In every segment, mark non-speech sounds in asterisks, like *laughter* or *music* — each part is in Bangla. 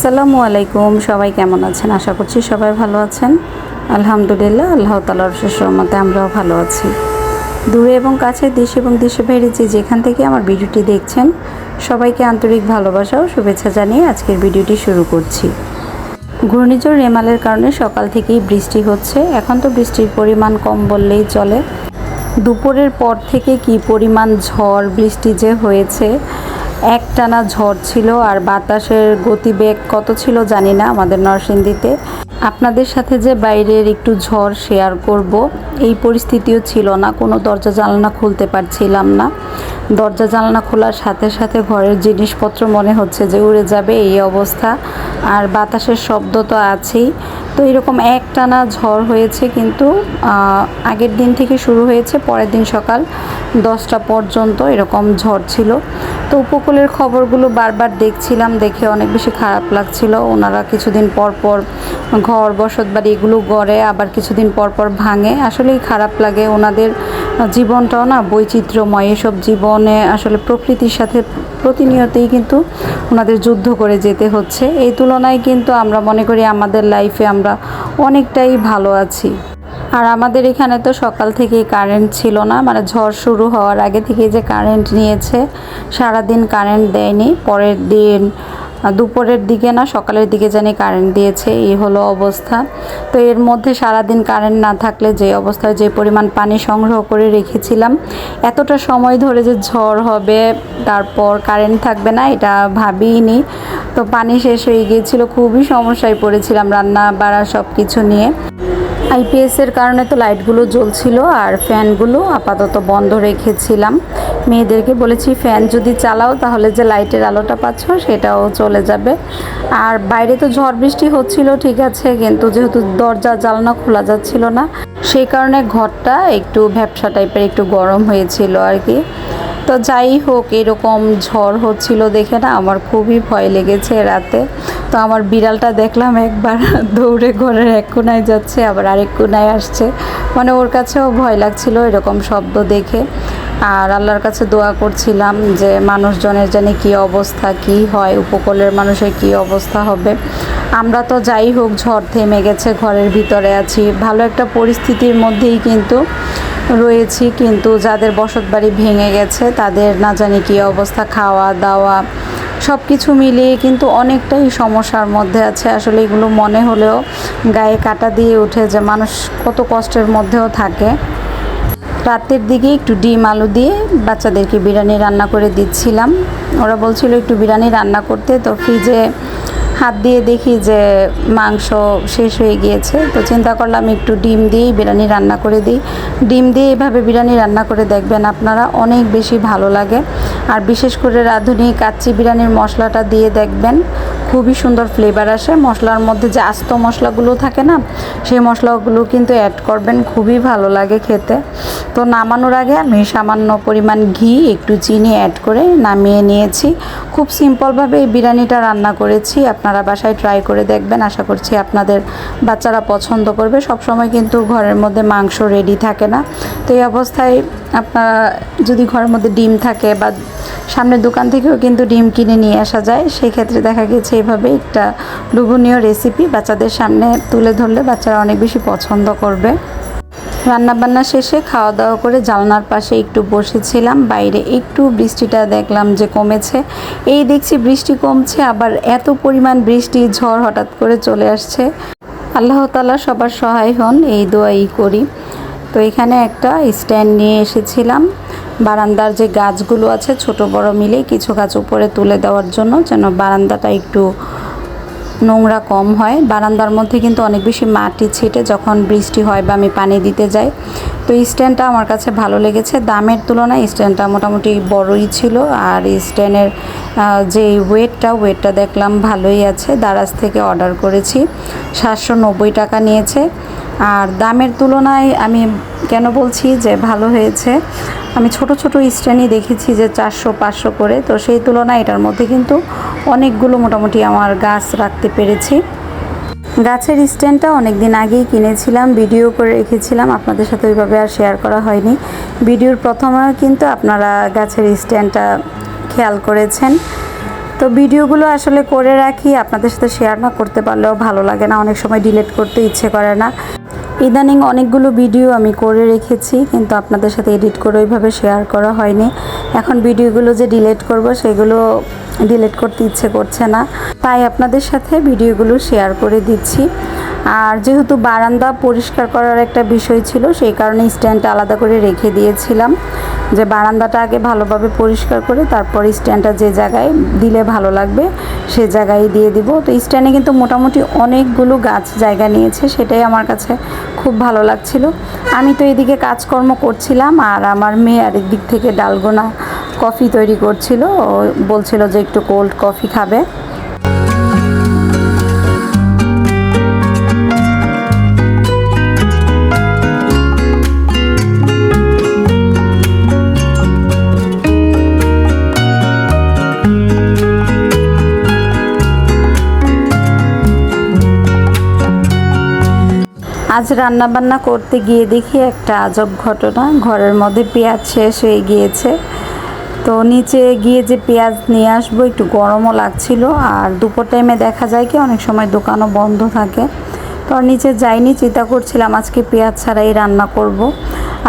আসসালামু আলাইকুম, সবাই কেমন আছেন? আশা করছি সবাই ভালো আছেন। আলহামদুলিল্লাহ, আল্লাহ তালার মতে আমরাও ভালো আছি। দূরে এবং কাছে দেশ এবং দেশে বাইরে যে যেখান থেকে আমার ভিডিওটি দেখছেন, সবাইকে আন্তরিক ভালোবাসা ও শুভেচ্ছা জানিয়ে আজকের ভিডিওটি শুরু করছি। ঘূর্ণিঝড় রেমালের কারণে সকাল থেকেই বৃষ্টি হচ্ছে। এখন তো বৃষ্টির পরিমাণ কম বললেই চলে। দুপুরের পর থেকে কি পরিমাণ ঝড়, বৃষ্টি যে হয়েছে একটানা ঝড় ছিল আর বাতাসের গতিবেগ কত ছিল জানি না আমাদের নরসিংদীতে। আপনাদের সাথে যে বাইরের একটু ঝড় শেয়ার করব, এই পরিস্থিতিও ছিল না, কোনো দরজা জানলা খুলতে পারছিলাম না। দরজা জানলা খোলার সাথে সাথে ঘরের জিনিসপত্র মনে হচ্ছে যে উড়ে যাবে এই অবস্থা। আর বাতাসের শব্দ তো আছেই। তো এরকম একটানা ঝড় হয়েছে কিন্তু আগের দিন থেকে শুরু হয়েছে, পরের দিন সকাল দশটা পর্যন্ত এরকম ঝড় ছিল। তো উপকূলের খবরগুলো বারবার দেখছিলাম, দেখে অনেক বেশি খারাপ লাগছিল। ওনারা কিছুদিন পর পর ঘর বসত বাড়ি এগুলো গড়ে, আবার কিছুদিন পর পর ভাঙে। আসলেই খারাপ লাগে ওনাদের জীবনটাও না বৈচিত্র্যময়। এসব জীবনে আসলে প্রকৃতির সাথে প্রতিনিয়তই কিন্তু ওনাদের যুদ্ধ করে যেতে হচ্ছে। এই তুলনায় কিন্তু আমরা মনে করি আমাদের লাইফে আমরা অনেকটাই ভালো আছি। আর আমাদের এখানে তো সকাল থেকেই কারেন্ট ছিল না। মানে ঝড় শুরু হওয়ার আগে থেকে যে কারেন্ট নিয়েছে, সারাদিন কারেন্ট দেয়নি। পরের দিন দুপুরের দিকে না, সকালের দিকে জানি কারেন্ট দিয়েছে, এই হলো অবস্থা। তো এর মধ্যে সারাদিন কারেন্ট না থাকলে যে অবস্থায় যে পরিমাণ পানি সংগ্রহ করে রেখেছিলাম, এতটা সময় ধরে যে ঝড় হবে, তারপর কারেন্ট থাকবে না, এটা ভাবিনি তো পানি শেষ হয়ে গিয়েছিল, খুবই সমস্যায় পড়েছিলাম রান্না বাড়া সব কিছু নিয়ে। আইপিএসের কারণে তো লাইটগুলো জ্বলছিল আর ফ্যানগুলো আপাতত বন্ধ রেখেছিলাম। মেয়েদেরকে বলেছি, ফ্যান যদি চালাও তাহলে যে লাইটের আলোটা পাচ্ছ সেটাও চলে যাবে। আর বাইরে তো ঝড় বৃষ্টি হচ্ছিল, ঠিক আছে, কিন্তু যেহেতু দরজা, জানলা খোলা যাচ্ছিল না সেই কারণে ঘরটা একটু ভ্যাপসা টাইপের একটু গরম হয়েছিল আর কি। তো যাই হোক, এরকম ঝড় হচ্ছিল দেখে না আমার খুবই ভয় লেগেছে রাতে। তো আমার বিড়ালটা দেখলাম একবার *laughs* দৌড়ে ঘরের এক কোনায় যাচ্ছে, আবার আরেক কোনায় আসছে। মানে ওর কাছেও ভয় লাগছিল এরকম শব্দ দেখে। আর আল্লাহর কাছে দোয়া করছিলাম যে মানুষজনের জানি কী অবস্থা, কী হয়, উপকূলের মানুষের কী অবস্থা হবে। আমরা তো যাই হোক, ঝড় থেমে গেছে, ঘরের ভিতরে আছি। ভালো একটা পরিস্থিতির মধ্যেই কিন্তু রয়েছি, কিন্তু যাদের বসত বাড়ি ভেঙে গেছে, তাদের না জানি কী অবস্থা, খাওয়া, দাওয়া সব কিছু মিলিয়ে কিন্তু অনেকটাই সমস্যার মধ্যে আছে। আসলে এগুলো মনে হলেও গায়ে কাটা দিয়ে ওঠে যে মানুষ কত কষ্টের মধ্যেও থাকে। রাতের দিকে একটু ডিম আলু দিয়ে বাচ্চাদেরকে বিরিয়ানি রান্না করে দিচ্ছিলাম। ওরা বলছিল একটু বিরিয়ানি রান্না করতে, তো ফ্রিজে হাত দিয়ে দেখি যে মাংস শেষ হয়ে গিয়েছে, তো চিন্তা করলাম একটু ডিম দিয়েই বিরিয়ানি রান্না করে দিই। ডিম দিয়ে এভাবে বিরিয়ানি রান্না করে দেখবেন আপনারা, অনেক বেশি ভালো লাগে। আর বিশেষ করে রাঁধুনি কাচ্চি বিরিয়ানির মশলাটা দিয়ে দেখবেন খুবই সুন্দর ফ্লেভার আসে। মশলার মধ্যে যে আস্ত মশলাগুলো থাকে না, সেই মশলাগুলো কিন্তু অ্যাড করবেন, খুবই ভালো লাগে খেতে। তো নামানোর আগে আমি সামান্য পরিমাণ ঘি, একটু চিনি অ্যাড করে নামিয়ে নিয়েছি। খুব সিম্পলভাবে এই বিরিয়ানিটা রান্না করেছি, আপনারা বাসায় ট্রাই করে দেখবেন। আশা করছি আপনাদের বাচ্চারা পছন্দ করবে। সব সময় কিন্তু ঘরের মধ্যে মাংস রেডি থাকে না। তো এই অবস্থায় আপনারা যদি ঘরের মধ্যে ডিম থাকে বা সামনের দোকান থেকেও কিন্তু ডিম কিনে নিয়ে আসা যায়, সেই ক্ষেত্রে দেখা গেছে এভাবে একটা লোভনীয় রেসিপি বাচ্চাদের সামনে তুলে ধরলে বাচ্চারা অনেক বেশি পছন্দ করবে। রান্নাবান্না শেষে খাওয়া দাওয়া করে জানলার পাশে একটু বসেছিলাম, বাইরে একটু বৃষ্টিটা দেখলাম যে কমেছে। এই দেখছি বৃষ্টি কমছে, আবার এত পরিমাণ বৃষ্টি, ঝড় হঠাৎ করে চলে আসছে। আল্লাহ তালা সবার সহায় হন, এই দোয়াই করি। তো এখানে একটা স্ট্যান্ড নিয়ে এসেছিলাম। বারান্দার যে গাছগুলো আছে, ছোট বড় মিলে কিছু গাছ উপরে তুলে দেওয়ার জন্য যেন বারান্দাটা একটু নোংরা কম হয়। বারান্দার মধ্যে কিন্তু অনেক বেশি মাটি ছিটে যখন বৃষ্টি হয় বা আমি পানি দিতে যাই। তো স্ট্যান্ডটা আমার কাছে ভালো লেগেছে। দামের তুলনায় স্ট্যান্ডটা মোটামুটি বড়ই ছিল আর স্ট্যান্ডের যে ওয়েটটা ওয়েটটা দেখলাম ভালোই আছে। দারাজ থেকে অর্ডার করেছি। সাতশো নব্বই টাকা নিয়েছে। আর দামের তুলনায় আমি কেন বলছি যে ভালো হয়েছে? আমি ছোট ছোট স্ট্যান্ডই দেখেছি যে চারশো, পাঁচশো করে। তো সেই তুলনায় এটার মধ্যে কিন্তু অনেকগুলো মোটামুটি আমার গাছ রাখতে পেরেছি। গাছের স্ট্যান্ডটা অনেক দিন আগেই কিনেছিলাম, ভিডিও করে রেখেছিলাম। আপনাদের সাথে ওইভাবে আর শেয়ার করা হয়নি। ভিডিওর প্রথমে কিন্তু আপনারা গাছের স্ট্যান্ডটা খেয়াল করেছেন। তো ভিডিওগুলো আসলে করে রাখি, আপনাদের সাথে শেয়ার না করতে পারলেও ভালো লাগে না। অনেক সময় ডিলিট করতে ইচ্ছে করে না। ইদানিং অনেকগুলো ভিডিও আমি করে রেখেছি, কিন্তু আপনাদের সাথে এডিট করে ওইভাবে শেয়ার করা হয়নি। এখন ভিডিওগুলো যে ডিলেট করব, সেগুলো ডিলেট করতে ইচ্ছে করছে না। তাই আপনাদের সাথে ভিডিওগুলো শেয়ার করে দিচ্ছি। আর যেহেতু বারান্দা পরিষ্কার করার একটা বিষয় ছিল, সেই কারণে স্ট্যান্ডটা আলাদা করে রেখে দিয়েছিলাম। যে বারান্দাটা আগে ভালোভাবে পরিষ্কার করে তারপর স্ট্যান্ডটা যে জায়গায় দিলে ভালো লাগবে, সে জায়গায় দিয়ে দিব। তো স্ট্যান্ডে কিন্তু মোটামুটি অনেকগুলো গাছ জায়গা নিয়েছে, সেটাই আমার কাছে খুব ভালো লাগছিল। আমি তো এদিকে কাজকর্ম করছিলাম আর আমার মেয়ে আর দিক থেকে ডালগোনা কফি তৈরি করছিল। ও বলছিল যে একটু কোল্ড কফি খাবে। আজ রান্না বান্না করতে গিয়ে দেখি একটা আজব ঘটনা। ঘরের মধ্যে পেঁয়াজ শেষ হয়ে গিয়েছে। তো নিচে গিয়ে যে পেঁয়াজ নিয়ে আসব, একটু গরমও লাগছিল। আর দুপুর টাইমে দেখা যায় কি, অনেক সময় দোকানও বন্ধ থাকে। তো নিচে যাইনি, চিন্তা করছিলাম আজকে পেঁয়াজ ছাড়াই রান্না করব।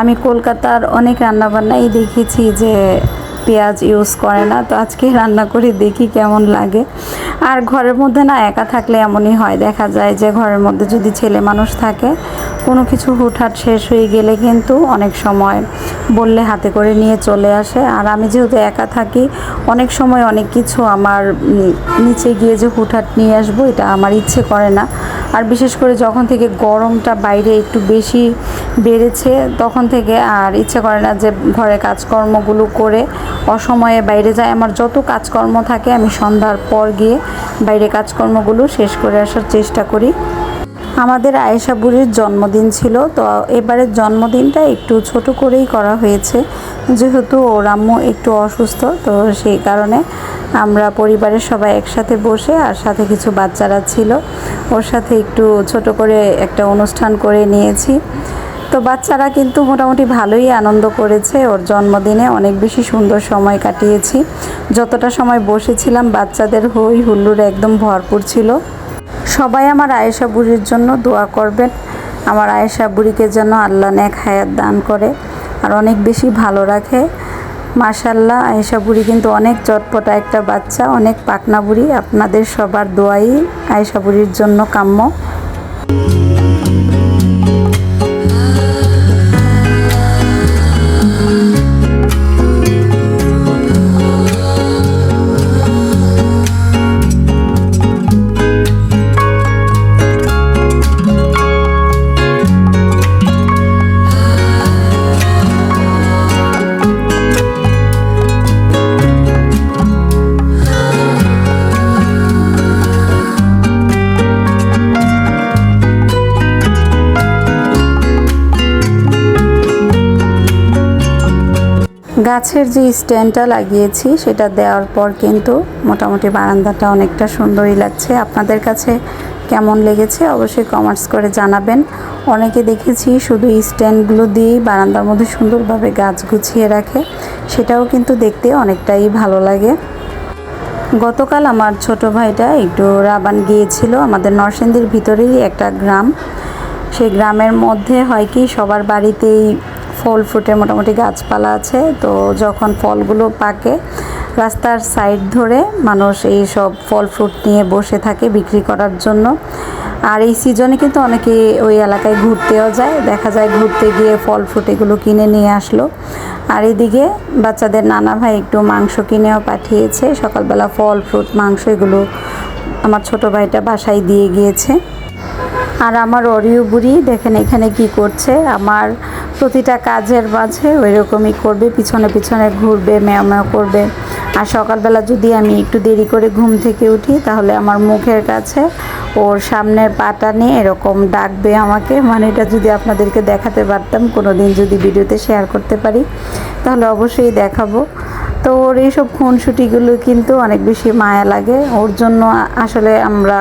আমি কলকাতার অনেক রান্নাবান্নাই দেখেছি যে পেঁয়াজ ইউজ করে না। তো আজকে রান্না করে, দেখি কেমন লাগে। আর ঘরের মধ্যে না একা থাকলে এমনই হয়। দেখা যায় যে ঘরের মধ্যে যদি ছেলে মানুষ থাকে, কোনো কিছু হুটহাট শেষ হয়ে গেলে কিন্তু অনেক সময় বললে হাতে করে নিয়ে চলে আসে। আর আমি যেহেতু একা থাকি, অনেক সময় অনেক কিছু আমার নিচে গিয়ে যে হুটহাট নিয়ে আসব, এটা আমার ইচ্ছে করে না। আর বিশেষ করে যখন থেকে গরমটা বাইরে একটু বেশি বেড়েছে, তখন থেকে আর ইচ্ছে করে না যে ঘরে কাজকর্মগুলো করে অসময়ে বাইরে যায়, আমার যত কাজকর্ম থাকে, আমি সন্ধ্যার পর গিয়ে বাইরে কাজকর্মগুলো শেষ করে আসার চেষ্টা করি। আমাদের আয়েশা বুড়ির জন্মদিন ছিল, তো এবারের জন্মদিনটা একটু ছোট করেই করা হয়েছে। যেহেতু ওর আম্মু একটু অসুস্থ, তো সেই কারণে আমরা পরিবারের সবাই একসাথে বসে আর সাথে কিছু বাচ্চারা ছিল, ওর সাথে একটু ছোট করে একটা অনুষ্ঠান করে নিয়েছি। তো বাচ্চারা কিন্তু মোটামুটি ভালোই আনন্দ করেছে। ওর জন্মদিনে অনেক বেশি সুন্দর সময় কাটিয়েছি। যতটা সময় বসেছিলাম, বাচ্চাদের হই হুল্লোড় একদম ভরপুর ছিল। সবাই আমার আয়েশা বুড়ির জন্য দোয়া করবেন। আমার আয়েশা বুড়িকে যেন আল্লাহ নেক হায়াত দান করে আর অনেক বেশি ভালো রাখে। মাশাল্লাহ আয়েশা বুড়ি কিন্তু অনেক চটপটা একটা বাচ্চা, অনেক পাকনা বুড়ি। আপনাদের সবার দোয়াই আয়েশা বুড়ির জন্য কাম্য। গাছের যে স্ট্যান্ডটা লাগিয়েছি, সেটা দেওয়ার পর কিন্তু মোটামুটি বারান্দাটা অনেকটা সুন্দরই লাগছে। আপনাদের কাছে কেমন লেগেছে অবশ্যই কমেন্টস করে জানাবেন। অনেকে দেখেছি শুধু স্ট্যান্ডগুলো দিয়েই বারান্দার মধ্যে সুন্দরভাবে গাছ গুছিয়ে রাখে, সেটাও কিন্তু দেখতে অনেকটাই ভালো লাগে। গতকাল আমার ছোট ভাইটা একটু রাবান গিয়েছিল, আমাদের নরসিংদীর ভিতরেই একটা গ্রাম। সেই গ্রামের মধ্যে হয় কি, সবার বাড়িতেই ফল ফ্রুটের মোটামুটি গাছপালা আছে। তো যখন ফলগুলো পাকে, রাস্তার সাইড ধরে মানুষ এই সব ফল ফ্রুট নিয়ে বসে থাকে বিক্রি করার জন্য। আর এই সিজনে কিন্তু অনেকে ওই এলাকায় ঘুরতেও যায়। দেখা যায় ঘুরতে গিয়ে ফল ফ্রুট এগুলো কিনে নিয়ে আসলো। আর এদিকে বাচ্চাদের নানা ভাই একটু মাংস কিনেও পাঠিয়েছে। সকালবেলা ফল ফ্রুট মাংস এগুলো আমার ছোট ভাইটা বাসায় দিয়ে গিয়েছে। আর আমার অরিও বুড়ি দেখেন এখানে কি করছে? আমার প্রতিটা কাজের মাঝে ওই রকমই করবে, পিছনে পিছনে ঘুরবে, ম্যাও করবে। আর সকালবেলা যদি আমি একটু দেরি করে ঘুম থেকে উঠি, তাহলে আমার মুখের কাছে ওর সামনের পাটা নিয়ে এরকম ডাকবে আমাকে। মানে এটা যদি আপনাদেরকে দেখাতে পারতাম কোনো দিন যদি ভিডিওতে শেয়ার করতে পারি, তাহলে অবশ্যই দেখাবো। তো ওর এইসব খুনসুটিগুলো কিন্তু অনেক বেশি মায়া লাগে। ওর জন্য আসলে আমরা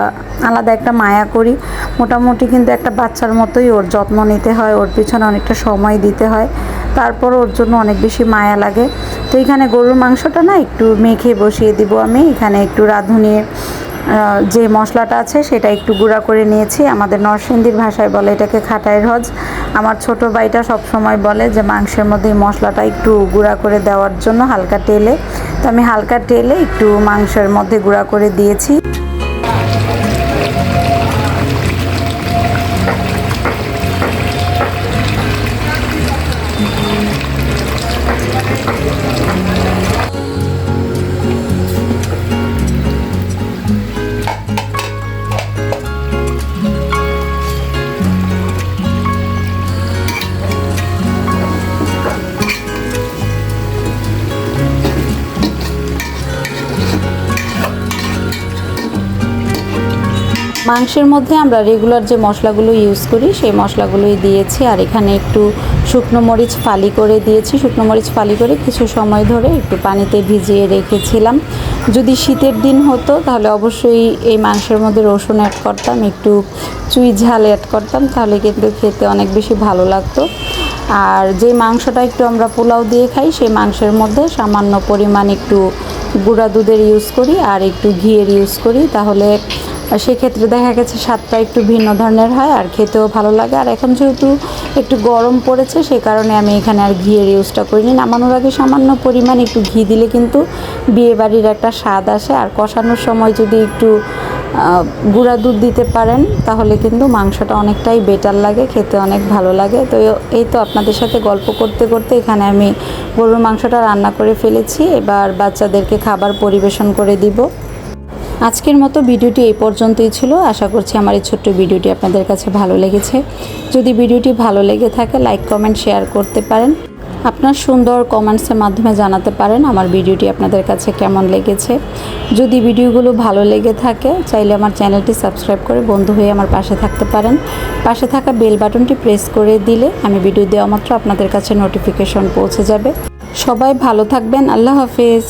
আলাদা একটা মায়া করি। মোটামুটি কিন্তু একটা বাচ্চার মতোই ওর যত্ন নিতে হয় ওর পিছনে অনেকটা সময় দিতে হয়। তারপর ওর জন্য অনেক বেশি মায়া লাগে। তো এখানে গরুর মাংসটা না একটু মেখে বসিয়ে দিব আমি। এখানে একটু রাঁধুনি আহ, যে মশলাটা আছে সেটা একটু গুঁড়া করে নিয়েছি। আমাদের নরসিংদীর ভাষায় বলে এটাকে খাটায় রজ আমার ছোট ভাইটা সব সময় বলে যে মাংসের মধ্যে মশলাটা একটু গুঁড়া করে দেওয়ার জন্য হালকা টেলে তো আমি হালকা টেলে একটু মাংসের মধ্যে গুঁড়া করে দিয়েছি। মাংসের মধ্যে আমরা রেগুলার যে মশলাগুলো ইউজ করি, সেই মশলাগুলোই দিয়েছি। আর এখানে একটু শুকনো মরিচ ফালি করে দিয়েছি। শুকনো মরিচ ফালি করে কিছু সময় ধরে একটু পানিতে ভিজিয়ে রেখেছিলাম। যদি শীতের দিন হতো, তাহলে অবশ্যই এই মাংসের মধ্যে রসুন অ্যাড করতাম, একটু চুই ঝাল অ্যাড করতাম, তাহলে কিন্তু খেতে অনেক বেশি ভালো লাগতো। আর যে মাংসটা একটু আমরা পোলাও দিয়ে খাই, সেই মাংসের মধ্যে সামান্য পরিমাণ একটু গুঁড়া দুধের ইউজ করি, আর একটু ঘিয়ের ইউজ করি, তাহলে সেক্ষেত্রে দেখা গেছে স্বাদটা একটু ভিন্ন ধরনের হয়, আর খেতেও ভালো লাগে। আর এখন যেহেতু একটু গরম পড়েছে, সে কারণে আমি এখানে আর ঘিয়ের ইউজটা করিনি। নামানোর আগে সামান্য পরিমাণ একটু ঘি দিলে কিন্তু বিয়েবাড়ির একটা স্বাদ আসে। আর কষানোর সময় যদি একটু গুঁড়া দুধ দিতে পারেন, তাহলে কিন্তু মাংসটা অনেকটাই বেটার লাগে, খেতে অনেক ভালো লাগে। তো এই তো আপনাদের সাথে গল্প করতে করতে এখানে আমি গরুর মাংসটা রান্না করে ফেলেছি। এবার বাচ্চাদেরকে খাবার পরিবেশন করে দিব। আজকের মতো ভিডিওটি এই পর্যন্তই ছিল। আশা করছি আমার এই ছোট্ট ভিডিওটি আপনাদের কাছে ভালো লেগেছে। যদি ভিডিওটি ভালো লেগে থাকে লাইক কমেন্ট শেয়ার করতে পারেন। আপনার সুন্দর কমেন্টসের মাধ্যমে জানাতে পারেন আমার ভিডিওটি আপনাদের কাছে কেমন লেগেছে। যদি ভিডিওগুলো ভালো লেগে থাকে, চাইলে আমার চ্যানেলটি সাবস্ক্রাইব করে বন্ধু হয়ে আমার পাশে থাকতে পারেন। পাশে থাকা বেল বাটনটি প্রেস করে দিলে আমি ভিডিও দেওয়া মাত্র আপনাদের কাছে নোটিফিকেশন পৌঁছে যাবে। সবাই ভালো থাকবেন। আল্লাহ হাফেজ।